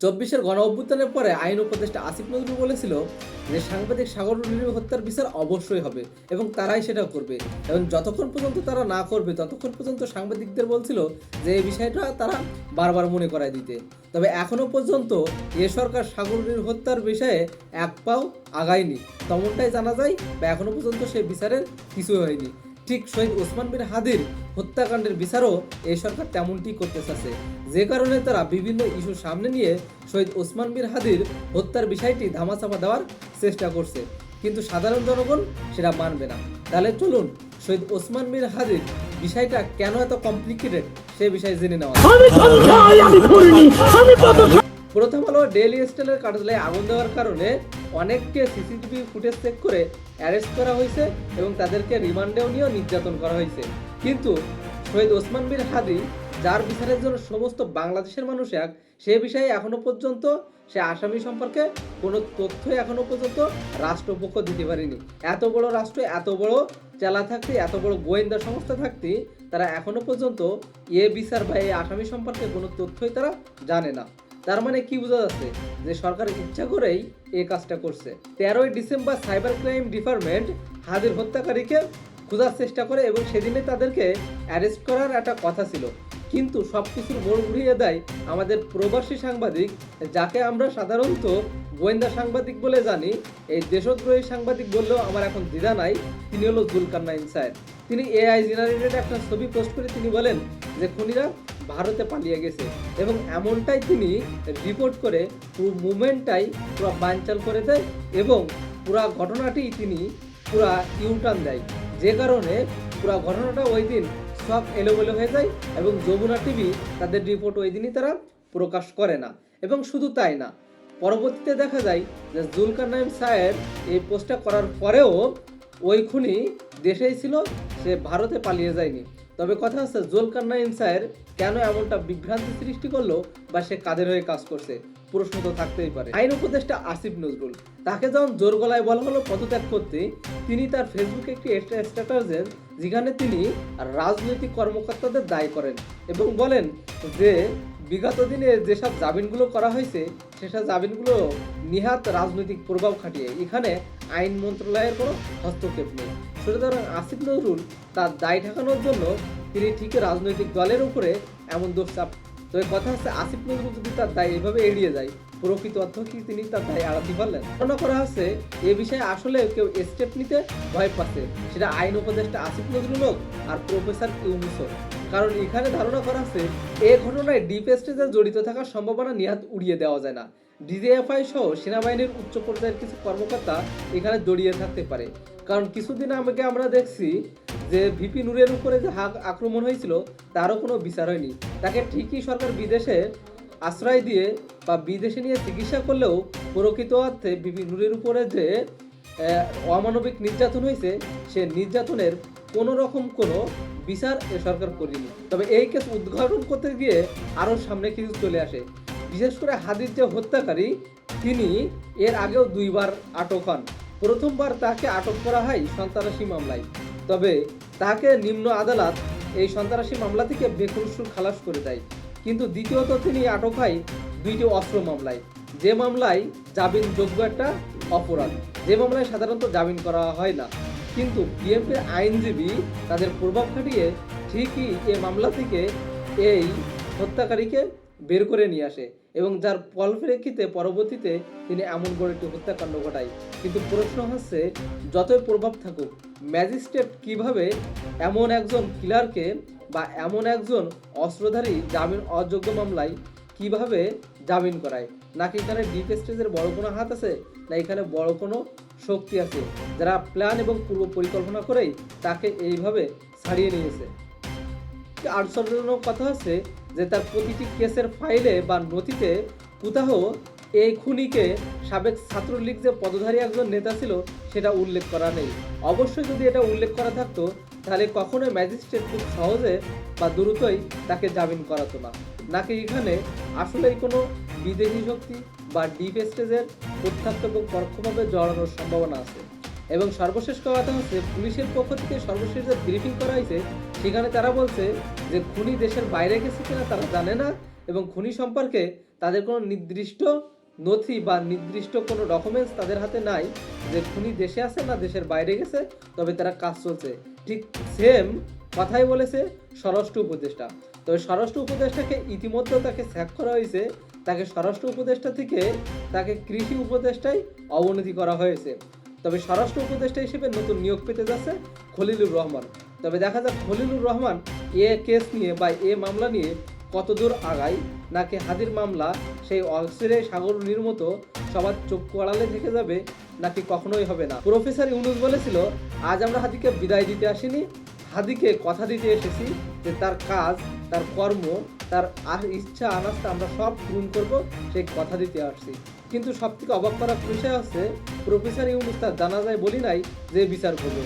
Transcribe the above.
চব্বিশের গণ অভ্যুত্থানের পরে আইন উপদেষ্টা আসিফ নজরুল বলেছিল যে সাংবাদিক সাগর হত্যার বিচার অবশ্যই হবে এবং তারাই সেটা করবে। এবং যতক্ষণ পর্যন্ত তারা না করবে, ততক্ষণ পর্যন্ত সাংবাদিকদের বলছিল যে এই বিষয়টা তারা বারবার মনে করায় দিতে। তবে এখনও পর্যন্ত এ সরকার সাগর হত্যার বিষয়ে এক পাও আগায়নি। তেমনটাই জানা যায় বা এখনও পর্যন্ত সে বিচারের কিছু হয়নি। ঠিক শহীদ ওসমান বিন হাদির হত্যাকাণ্ডের বিচারও এই সরকার তেমনটি করতে চাচ্ছে যে কারণে তারা বিভিন্ন ইস্যু সামনে নিয়ে শহীদ ওসমান বিন হাদির হত্যার বিষয়টি ধামাচাপা দেওয়ার চেষ্টা করছে। কিন্তু সাধারণ জনগণ সেটা মানবে না। তাহলে চলুন শহীদ ওসমান বিন হাদির বিষয়টা কেন এত কমপ্লিকেটেড সে বিষয়ে জেনে নেওয়া প্রথম আলো ডেইলি স্টাইলের কার্যালয়ে আগুন দেওয়ার কারণে অনেককে সিসিটিভি ফুটেজ চেক করে অ্যারেস্ট করা হয়েছে এবং তাদেরকে রিমান্ডেও নিয়েও নির্যাতন করা হয়েছে। কিন্তু শহীদ ওসমান বিন হাদি, যার বিচারের জন্য সমস্ত বাংলাদেশের মানুষ এক, সে বিষয়ে এখনও পর্যন্ত সে আসামি সম্পর্কে কোনো তথ্যই এখনও পর্যন্ত রাষ্ট্রপক্ষ দিতে পারেনি। এত বড় রাষ্ট্র, এত বড় চেলা থাকতে, এত বড় গোয়েন্দা সংস্থা থাকতে তারা এখনও পর্যন্ত এ বিচার বা এই আসামি সম্পর্কে কোনো তথ্যই তারা জানে না। তার মানে কি বোঝা যাচ্ছে? যে সরকার ইচ্ছা করেই এই কাজটা করছে। তেরোই ডিসেম্বর সাইবার ক্রাইম ডিপার্টমেন্ট হাজির হত্যাকারীকে খোঁজার চেষ্টা করে এবং সেদিনে তাদেরকে অ্যারেস্ট করার একটা কথা ছিল। কিন্তু সব কিছুর মোড় ঘুরিয়ে দেয় আমাদের প্রবাসী সাংবাদিক, যাকে আমরা সাধারণত গোয়েন্দা সাংবাদিক বলে জানি। এই দেশদ্রোহী সাংবাদিক বললেও আমার এখন দ্বিধা নাই। তিনি হলো জুলকার নাইন স্যার। তিনি এআই জেনারেটেড একটা ছবি পোস্ট করে তিনি বলেন যে, খুনিরা ভারতে পালিয়ে গেছে। এবং এমনটাই তিনি রিপোর্ট করে পুরো মুভমেন্টটাই পুরো বানচাল করে দেয় এবং পুরা ঘটনাটি তিনি পুরা ইউটার্ন দেয়। যে কারণে পুরা ঘটনাটা ওই দিন সব এলোমেলো হয়ে যায় এবং যমুনা টিভি তাদের রিপোর্ট ওই দিনই তারা প্রকাশ করে না। এবং শুধু তাই না, পরবর্তীতে দেখা যায় যে জুলকার নাইম সায়ের এই পোস্টটা করার পরেও ওই খুনি দেশেই ছিল, সে ভারতে পালিয়ে যায়নি। তবে কথা হচ্ছে, জোলকান্না ইনসায়ের সায়ের কেন এমনটা বিভ্রান্তি সৃষ্টি করল বা সে কাদের হয়ে কাজ করছে? প্রশ্ন তো থাকতেই পারে। আইন উপদেষ্টা আসিফ নজরুল, তাকে যখন জোর গলায় বলা হলো পদত্যাগ করতে, তিনি তার ফেসবুকে একটি স্ট্যাটাস দেন যেখানে তিনি রাজনৈতিক কর্মকর্তাদের দায়ী করেন এবং বলেন যে বিগত দিনে যেসব জামিনগুলো করা হয়েছে, সেসব জামিনগুলো নিহাত রাজনৈতিক প্রভাব খাটিয়ে। এখানে আইন মন্ত্রণালয়ের কোনো হস্তক্ষেপ নেই। সুতরাং আসিফ নজরুল তার দায় ঠেকানোর জন্য তিনি ঠিক রাজনৈতিক দলের উপরে এমন দোষ চাপ তবে কথা হচ্ছে, আসিফ নজরুল যদি তার দায় এভাবে এড়িয়ে যায়, প্রকৃত অর্থ কি তিনি তার দায় এড়াতে পারলেন? ধারণা করা হচ্ছে, এ বিষয়ে আসলে কেউ স্টেপ নিতে ভয় পাচ্ছে। সেটা আইন উপদেষ্টা আসিফ নজরুল হোক আর প্রফেসর ইউনুস হোক। কারণ এখানে ধারণা করা হচ্ছে এ ঘটনায় ডিপ জড়িত থাকার সম্ভাবনা নিহাত উড়িয়ে দেওয়া যায় না। ডিজিএফআই সহ সেনাবাহিনীর উচ্চ পর্যায়ের কিছু কর্মকর্তা এখানে জড়িয়ে থাকতে পারে। কারণ কিছুদিন আগে আমরা দেখছি যে ভিপি নুরের উপরে যে আক্রমণ হয়েছিল, তারও কোনো বিচার হয়নি। তাকে ঠিকই সরকার বিদেশে আশ্রয় দিয়ে বা বিদেশে নিয়ে চিকিৎসা করলেও প্রকৃত অর্থে ভিপি নুরের উপরে যে অমানবিক নির্যাতন হয়েছে, সে নির্যাতনের কোনো রকম কোনো বিচার সরকার করেনি। তবে এই কেস উদ্ঘাটন করতে গিয়ে আরও সামনে কিছু চলে আসে। বিশেষ করে হাদির যে হত্যাকারী, তিনি এর আগেও দুইবার আটক হন। প্রথমবার তাকে আটক করা হয় সন্ত্রাসী মামলায়। তবে তাকে নিম্ন আদালত এই সন্ত্রাসী মামলা থেকে বেকরুসুর খালাস করে দেয়। কিন্তু দ্বিতীয়ত তিনি আটক হয় দুইটি অস্ত্র মামলায়। যে মামলায় জামিনযোগ্য একটা অপরাধ। যে মামলায় সাধারণত জামিন করা হয় না। কিন্তু বিএনপির আইনজীবী তাদের প্রভাব খাটিয়ে ঠিকই এ মামলা থেকে এই হত্যাকারীকে বের করে নিয়ে আসে এবং যার ফলপ্রেক্ষিতে পরবর্তীতে তিনি এমন করে একটি হত্যাকাণ্ড ঘটায়। কিন্তু প্রশ্ন হচ্ছে, যতই প্রভাব থাকুক, ম্যাজিস্ট্রেট কীভাবে এমন একজন কিলারকে বা এমন একজন অস্ত্রধারী জামিন অযোগ্য মামলায় কীভাবে জামিন করায়? নাকি এখানে ডিপ স্টেজের বড় কোনো হাত আছে? না এখানে বড় কোনো শক্তি আছে? যারা প্ল্যান এবং পূর্ব পরিকল্পনা করেই তাকে এইভাবে ছাড়িয়ে নিয়েছে। আশ্চর্যজনক কথা হচ্ছে যে তার প্রতিটি কেসের ফাইলে বা নথিতে কোথাও এই খুনিকে সাবেক ছাত্রলীগ যে পদধারী একজন নেতা ছিল, সেটা উল্লেখ করা নেই। অবশ্যই যদি এটা উল্লেখ করা থাকতো, তাহলে কখনোই ম্যাজিস্ট্রেট খুব সহজে বা দ্রুতই তাকে জামিন করাতো না। নাকি এখানে আসলেই কোনো বিদেশি শক্তি বা ডিপ স্টেজের এবং পরোক্ষভাবে জড়ানোর সম্ভাবনা আছে? এবং সর্বশেষ কথা হচ্ছে, পুলিশের পক্ষ থেকে সর্বশেষ যে ব্রিফিং করা হয়েছে, সেখানে তারা বলছে যে খুনি দেশের বাইরে গেছে কিনা তারা জানে না এবং খুনি সম্পর্কে তাদের কোনো নির্দিষ্ট নথি বা নির্দিষ্ট কোনো ডকুমেন্টস তাদের হাতে নাই যে খুনি দেশে আছে না দেশের বাইরে গেছে, তবে তারা কাজ চলছে। ঠিক সেম কথাই বলেছে স্বরাষ্ট্র উপদেষ্টা। তবে স্বরাষ্ট্র উপদেষ্টাকে ইতিমধ্যে তাকে স্যাক করা হয়েছে। তাকে স্বরাষ্ট্র উপদেষ্টা থেকে তাকে কৃষি উপদেষ্টায় অবনতি করা হয়েছে। তবে স্বরাষ্ট্র উপদেষ্টা হিসেবে নতুন নিয়োগ পেতে যাচ্ছে খলিলুর রহমান। তবে দেখা যাক খলিলুর রহমান এ কেস নিয়ে বা এ মামলা নিয়ে কতদূর আগায়, নাকি হাদির মামলা সেই অক্সিরে সাগরনীর মতো সবার চোখ কড়ালে থেকে যাবে, নাকি কখনোই হবে না। প্রফেসর ইউনুস বলেছিল, আজ আমরা হাদিকে বিদায় দিতে আসিনি হাদিকে কথা দিতে এসেছি যে তার কাজ, তার কর্ম, তার আর ইচ্ছা আনাস্তা আমরা সব পূরণ করব, সেই কথা দিতে আসছি। কিন্তু সব থেকে অবাক করার বিষয় হচ্ছে, প্রফেসর ইউনুস তার জানা যায় বলি নাই যে বিচার করবে।